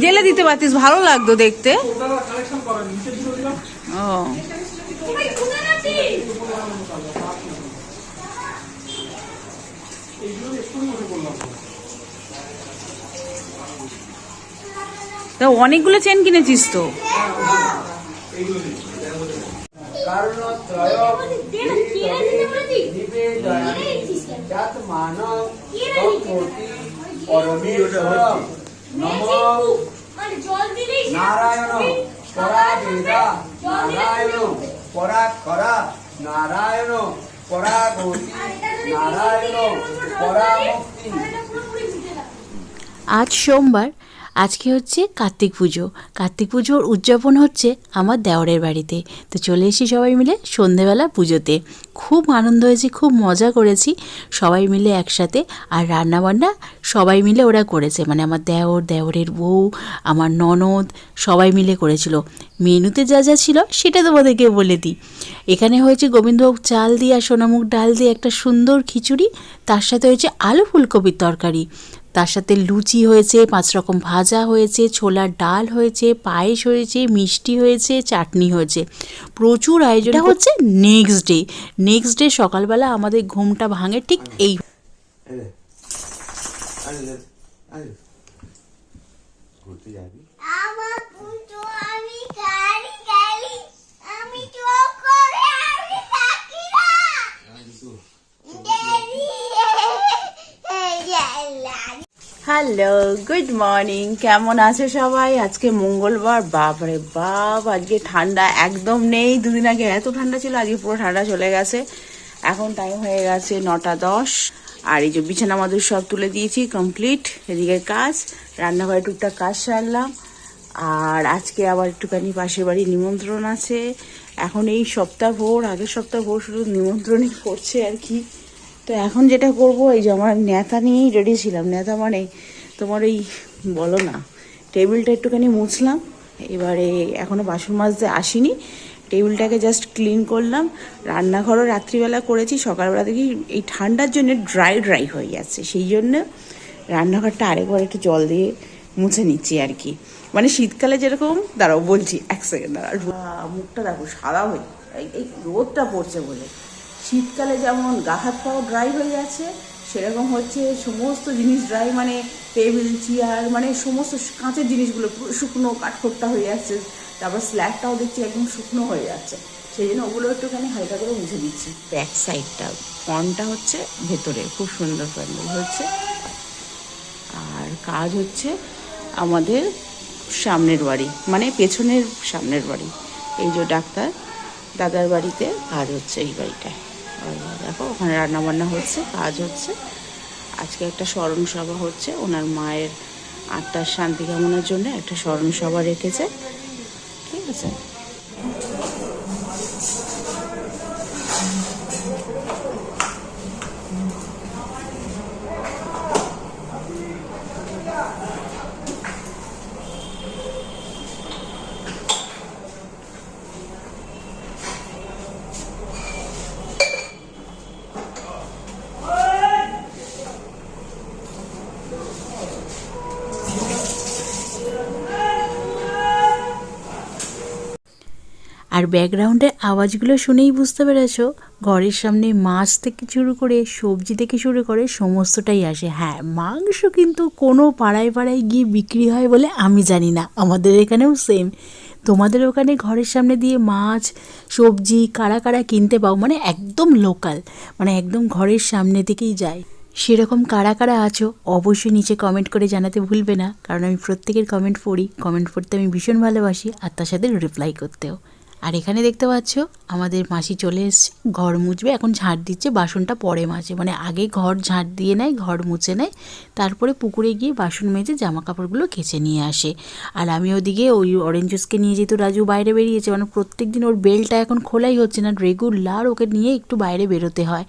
জেলে দিতে পারতিস ভালো লাগতো দেখতে। ও। তা অনেকগুলো চেন কিনেছিস তো? নারায়ণ পরা বেদা নারায়ণ পরা করা নারায়ণ পরাগতি নারায়ণ পরা মুক্তি আজ সোমবার আজকে হচ্ছে কার্তিক পুজো। কার্তিক পুজোর উদযাপন হচ্ছে আমার দেওরের বাড়িতে। তো চলে এসেছি সবাই মিলে সন্ধেবেলা পুজোতে। খুব আনন্দ হয়েছে, খুব মজা করেছি সবাই মিলে একসাথে। আর রান্নাবান্না সবাই মিলে ওরা করেছে। মানে আমার দেওর, দেওরের বউ, আমার ননদ সবাই মিলে করেছিল। মেনুতে যা যা ছিল সেটা তোমাদেরকে বলে দিই। এখানে হয়েছে গোবিন্দভোগ চাল দিয়ে আর সোনামুখ ডাল দিয়ে একটা সুন্দর খিচুড়ি। তার সাথে হয়েছে আলু ফুলকপির তরকারি। তার সাথে লুচি হয়েছে পাঁচ রকম ভাজা হয়েছে ছোলার ডাল হয়েছে পায়েস হয়েছে মিষ্টি হয়েছে চাটনি হয়েছে। প্রচুর আয়োজন হচ্ছে নেক্সট ডে নেক্সট ডে সকালবেলা আমাদের ঘুমটা ভাঙে ঠিক এই ঘুরতে যাবি আমার পুজো আমি গালি গালি আমি চোখ করে আমি থাকি না দেরি হ্যালো, গুড মর্নিং। কেমন আছে সবাই? আজকে মঙ্গলবার, বাপরে বাপ, আজকে ঠান্ডা একদম নেই। দুদিন আগে এত ঠান্ডা ছিল, আজকে পুরো ঠান্ডা চলে গেছে। এখন টাইম হয়ে গেছে নটা দশ। আর এই যে বিছানা মাদুর সব তুলে দিয়েছি কমপ্লিট এদিকে কাজ, রান্নাঘরে টুকটাক কাজ সারলাম। আর আজকে আবার একটুখানি পাশের বাড়ি নিমন্ত্রণ আছে। এখন এই সপ্তাহ ভোর, আগের সপ্তাহ ভোর শুধু নিমন্ত্রণই করছে আর কি। তো এখন যেটা করব, এই যে আমার নেতা নিয়েই রেডি ছিলাম। নেতা মানে তোমার এই বলো না, টেবিলটা একটুখানি মুছলাম। এবারে এখনও বাসন মাজতে আসিনি। টেবিলটাকে জাস্ট ক্লিন করলাম। রান্নাঘরও রাত্রিবেলা করেছি, সকালবেলা দেখি এই ঠান্ডার জন্য ড্রাই ড্রাই হয়ে যাচ্ছে। সেই জন্য রান্নাঘরটা আরেকবার একটু জল দিয়ে মুছে নিচ্ছি আর কি। মানে শীতকালে যেরকম, দাঁড়াও বলছি, এক সেকেন্ড দাঁড়াও। মুখটা দেখো, সাদা হয়ে এই রোদটা পড়ছে বলে। শীতকালে যেমন গা হাত পাও ড্রাই হয়ে যাচ্ছে সেরকম হচ্ছে সমস্ত জিনিস ড্রাই মানে টেবিল চেয়ার মানে সমস্ত কাঁচের জিনিসগুলো পুরো শুকনো কাঠখোট্টা হয়ে যাচ্ছে তারপর স্ল্যাবটাও দেখছি একদম শুকনো হয়ে যাচ্ছে সেই জন্য ওগুলো একটুখানি হালকা করে মুছে দিচ্ছি। ব্যাক সাইডটা ফ্রন্টটা হচ্ছে ভেতরে, খুব সুন্দর প্যান্ডেল হচ্ছে। আর কাজ হচ্ছে আমাদের সামনের বাড়ি মানে পেছনের সামনের বাড়ি, এই যে ডাক্তার, দাদার বাড়িতে কাজ হচ্ছে এই বাড়িটায়। দেখো, ওখানে রান্না বান্না হচ্ছে, কাজ হচ্ছে। আজকে একটা স্মরণ সভা হচ্ছে, ওনার মায়ের আত্মার শান্তি কামনার জন্য একটা স্মরণসভা রেখেছে। ঠিক আছে? আর ব্যাকগ্রাউন্ডের আওয়াজগুলো শুনেই বুঝতে পেরেছ? ঘরের সামনে মাছ থেকে শুরু করে সবজি থেকে শুরু করে সমস্তটাই আসে। হ্যাঁ মাংস কিন্তু কোনো পাড়ায় পাড়ায় গিয়ে বিক্রি হয় বলে আমি জানি না। আমাদের এখানেও সেম তোমাদের ওখানে ঘরের সামনে দিয়ে মাছ, সবজি কারা কারা কিনতে পাও? মানে একদম লোকাল মানে একদম ঘরের সামনে থেকেই যায়। সেরকম কারা কারা আছো? অবশ্যই নিচে কমেন্ট করে জানাতে ভুলবে না। কারণ আমি প্রত্যেকের কমেন্ট পড়ি। কমেন্ট পড়তে আমি ভীষণ ভালোবাসি। আর তার সাথে রিপ্লাই করতেও। আর এখানে দেখতে পাচ্ছ, আমাদের মাসি চলে এসছে, ঘর মুছবে, এখন ঝাঁট দিচ্ছে, বাসনটা পরে মাজে মানে আগে ঘর ঝাঁট দিয়ে নেয়, ঘর মুছে নেয়, তারপরে পুকুরে গিয়ে বাসন মেজে জামা কাপড়গুলো কেচে নিয়ে আসে। আর আমি ওদিকে ওই অরেঞ্জ জুসকে নিয়ে যেহেতু রাজু বাইরে বেরিয়েছে মানে প্রত্যেক দিন ওর বেলটা এখন খোলাই হচ্ছে না রেগুলার ওকে নিয়ে একটু বাইরে বেরোতে হয়।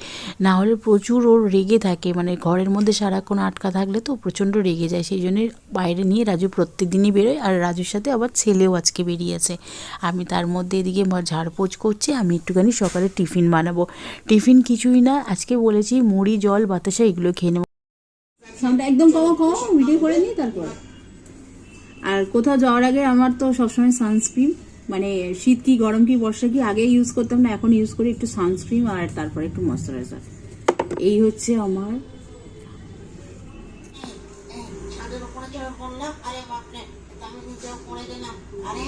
না হলে প্রচুর ওর রেগে থাকে মানে ঘরের মধ্যে সারাক্ষণ আটকা থাকলে তো প্রচণ্ড রেগে যায়, সেই জন্য বাইরে নিয়ে রাজু প্রত্যেক দিনই বেরোয়। আর রাজুর সাথে আবার ছেলেও আজকে বেরিয়েছে। আমি তার মধ্যে এদিকে মা ঝাড়পোছ করছে আমি একটুখানি সকালে টিফিন বানাবো। টিফিন কিছুই না আজকে বলেছি মুড়ি জল বাতাসা এগুলো খেয়ে নেব। একদম কমা কমা ভিডিও করে নিই তারপর। আর কোথাও যাওয়ার আগে আমার তো সবসময় সানস্ক্রিন মানে শীত কি গরম কি বর্ষা কি আগে ইউজ করতাম না এখন ইউজ করি একটু সানস্ক্রিন আর তারপরে একটু ময়শ্চারাইজার এই হচ্ছে আমার আরে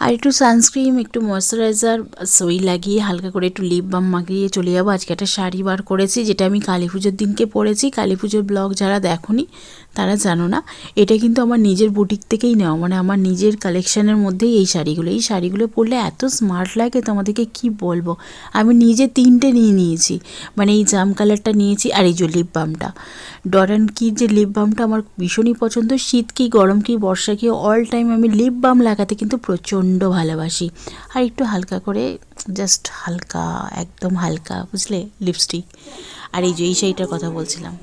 আরে একটু সানস্ক্রিন একটু ময়শ্চারাইজার সই লাগিয়ে হালকা করে একটু লিপ বাম মাখিয়ে চলে যাব। আজকে একটা শাড়ি বার করেছি, যেটা আমি কালী পুজোর দিনকে পরেছি। কালী পুজোর ব্লগ যারা দেখনি তারা জানো না, এটা কিন্তু আমার নিজের বুটিক থেকেই নেওয়া। মানে আমার নিজের কালেকশানের মধ্যেই এই শাড়িগুলো। এই শাড়িগুলো পরলে এত স্মার্ট লাগে তোমাদেরকে, কি বলব? আমি নিজে তিনটে নিয়ে নিয়েছি। মানে এই জাম কালারটা নিয়েছি আর এই যে লিপ বামটা ডরান কি যে লিপ বামটা আমার ভীষণই পছন্দ। শীত কি, গরম কি, বর্ষা কি অল টাইম আমি লিপ বাম লাগাতে কিন্তু প্রচণ্ড ভালোবাসি। আর একটু হালকা করে জাস্ট হালকা, একদম হালকা, বুঝলে? লিপস্টিক আর এই যে, এই শাড়িটার কথা বলছিলাম।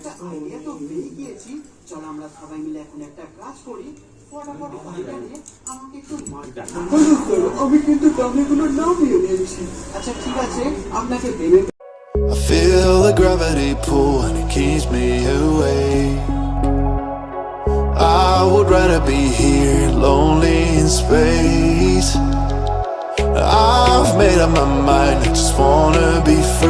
একটা আইডিয়া তো পেয়ে গিয়েছি চল আমরা সবাই মিলে এখন একটা কাজ করি ফটাফট গাড়িটা নিয়ে আমাকে একটু মারটা আমি কিন্তু দামিগুলোর নাম নিয়ে নিয়েছি আচ্ছা ঠিক আছে আপনাকে ভেবে I feel the gravity pull and it keeps me away. I would rather be here, lonely in space. I've made up my mind, I just wanna be free.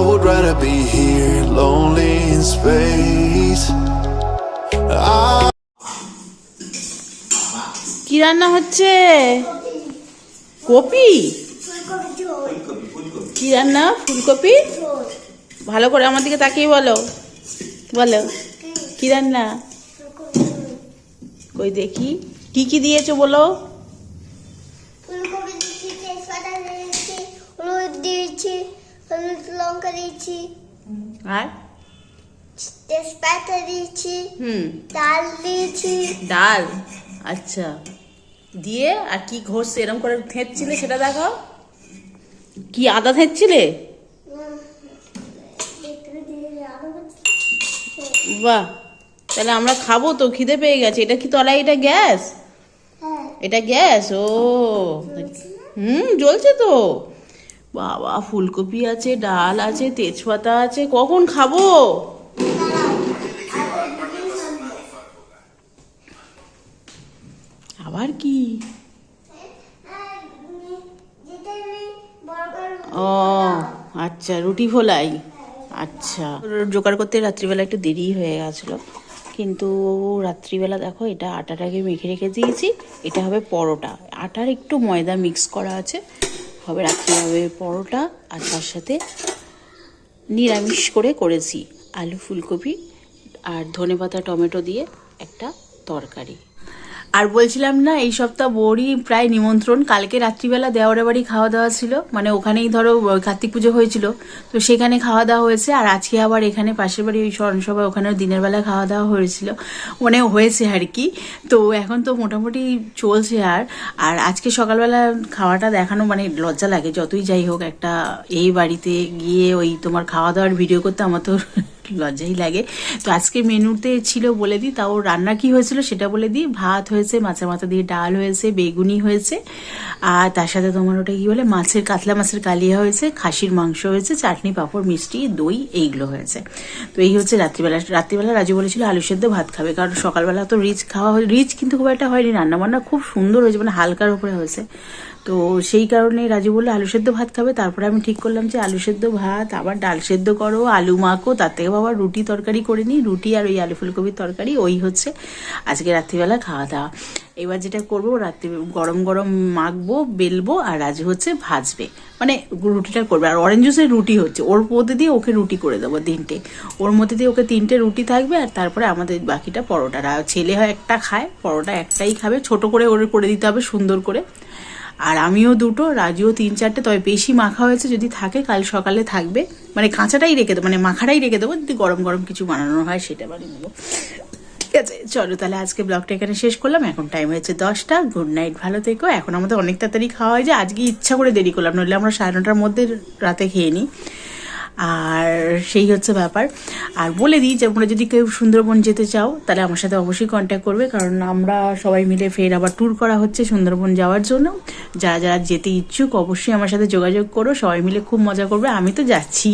I would rather be here, lonely in space. কি রান্না হচ্ছে? Copy? কি রান্না? ফুলকপি? ভালো করে আমার দিকে তাকিয়ে বলো। বলো। কি রান্না? কই দেখি। কি কি দিয়েছ বলো? ফুলকপি দিয়েছি হলুদ দিয়েছি। হলুদ লঙ্কা দিয়েছি আর? তেজপাতা দিয়েছি হুম। ডাল দিয়েছি ডাল। আচ্ছা। দিয়ে আর কি ঘষছে? এরম করে থেঁচছিলে সেটা দেখাও। কি আদা থেঁচছিলে বাহ। তাহলে আমরা খাব তো খিদে পেয়ে গেছে। এটা কি তলায়? এটা গ্যাস? হ্যাঁ। এটা গ্যাস? ও। হুম জ্বলছে তো। বাবা, ফুলকপি আছে, ডাল আছে, তেজপাতা আছে, কখন খাব? আবার কি? ও আচ্ছা রুটি ফোলাই। আচ্ছা জোগাড় করতে রাত্রিবেলা একটু দেরি হয়ে গেছিল। কিন্তু রাত্রিবেলা দেখো, এটা আটাটাকে মেখে রেখে দিয়েছি। এটা হবে পরোটা। আটার একটু ময়দা মিক্স করা আছে। হবে রাত্রি হবে পরোটা আর তার সাথে নিরামিষ করে করেছি আলু ফুলকপি আর ধনে পাতা টমেটো দিয়ে একটা তরকারি। আর বলছিলাম না, এই সপ্তাহ বড়ি প্রায় নিমন্ত্রণ। কালকে রাত্রিবেলা দেওয়ারের বাড়ি খাওয়া দাওয়া ছিল মানে ওখানেই ধরো কার্তিক পুজো হয়েছিল। তো সেখানে খাওয়া দাওয়া হয়েছে, আর আজকে আবার এখানে পাশের বাড়ি ওই স্মরণসভা ওখানেও দিনের বেলা খাওয়া দাওয়া হয়েছিল। মানে হয়েছে আর কি। তো এখন তো মোটামুটি চলছে আর। আর আজকে সকালবেলা খাওয়াটা দেখানো মানে লজ্জা লাগে, যতই যাই হোক একটা এই বাড়িতে গিয়ে ওই তোমার খাওয়া দাওয়ার ভিডিও করতে আমার তো লজ্জাই লাগে। তো আজকে মেনুতে ছিল বলে দিই, তাও রান্না কি হয়েছিল সেটা বলে দিই। ভাত হয়েছে, মাছের মাথা দিয়ে ডাল হয়েছে, বেগুনি হয়েছে, আর তার সাথে তোমার ওটা কি বলে, মাছের, কাতলা মাছের কালিয়া হয়েছে, খাসির মাংস হয়েছে, চাটনি, পাঁপড়, মিষ্টি, দই এইগুলো হয়েছে। তো এই হচ্ছে রাত্রিবেলা। রাত্রিবেলা রাজু বলেছিল আলু সেদ্ধ ভাত খাবে, কারণ সকালবেলা তো রিচ খাওয়া হয় রিচ কিন্তু খুব একটা হয়নি রান্না বান্না খুব সুন্দর হয়েছে মানে হালকার উপরে হয়েছে। তো সেই কারণে রাজু বলল, আলু সেদ্ধ ভাত খাবে? তারপরে আমি ঠিক করলাম যে, আলু সেদ্ধ ভাত, আবার ডাল সেদ্ধ করো, আলু মাখো, তার থেকে বাবা রুটি তরকারি করে নিই, রুটি আর ওই আলু ফুলকপির তরকারি, ওই হচ্ছে আজকে রাত্রিবেলা খাওয়া দাওয়া। এবার যেটা করব, রাত্রি গরম গরম মাখবো, বেলবো আর রাজু হচ্ছে ভাজবে। মানে রুটিটা করবে। আর অরেঞ্জ জুসের রুটি হচ্ছে, ওর মধ্যে দিয়ে ওকে রুটি করে দেবো তিনটে। ওর মধ্যে দিয়ে ওকে তিনটে রুটি থাকবে আর তারপরে আমাদের বাকিটা পরোটা ছেলে হয় একটা খায়, পরোটা একটাই খাবে, ছোট করে ওর করে দিতে হবে সুন্দর করে। আর আমিও দুটো, রাজুও তিন, চারটে, তবে বেশি মাখা হয়েছে যদি থাকে, কাল সকালে থাকবে। মানে কাঁচাটাই রেখে দেবো মানে মাখাটাই রেখে দেবো, যদি গরম গরম কিছু বানানো হয় সেটা বানিয়ে নেব। ঠিক আছে, চলো তাহলে আজকে ব্লগটা এখানে শেষ করলাম। এখন টাইম হয়েছে দশটা। গুড নাইট ভালো থেকো। এখন আমাদের অনেক তাড়াতাড়ি খাওয়া হয় যে আজকে ইচ্ছা করে দেরি করলাম, নইলে আমরা সাড়ে নটার মধ্যে রাতে খেয়ে নিই। আর সেই হচ্ছে ব্যাপার। আর বলে দিই, যে আমরা যদি কেউ সুন্দরবন যেতে চাও, তাহলে আমার সাথে অবশ্যই কন্ট্যাক্ট করবে, কারণ আমরা সবাই মিলে ফের আবার ট্যুর করা হচ্ছে সুন্দরবন যাওয়ার জন্য। যারা যারা যেতে ইচ্ছুক, অবশ্যই আমার সাথে যোগাযোগ করো, সবাই মিলে খুব মজা করবে। আমি তো যাচ্ছি।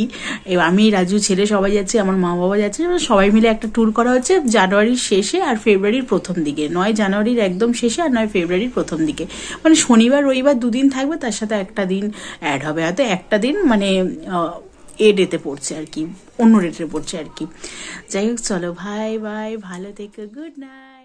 আমি, রাজু, ছেলে সবাই যাচ্ছি, আমার মা বাবা যাচ্ছে সবাই মিলে একটা ট্যুর করা হচ্ছে জানুয়ারির শেষে আর ফেব্রুয়ারির প্রথম দিকে। নয় জানুয়ারির একদম শেষে আর নয় ফেব্রুয়ারির প্রথম দিকে। মানে শনিবার, রবিবার দুদিন থাকবে, তার সাথে একটা দিন অ্যাড হবে। হয়তো একটা দিন মানে এ ডেতে পড়ছে আর কি, অন্য ডেটে পড়ছে আর কি। যাই হোক, চলো ভাই ভাই ভালো থেকো গুড নাইট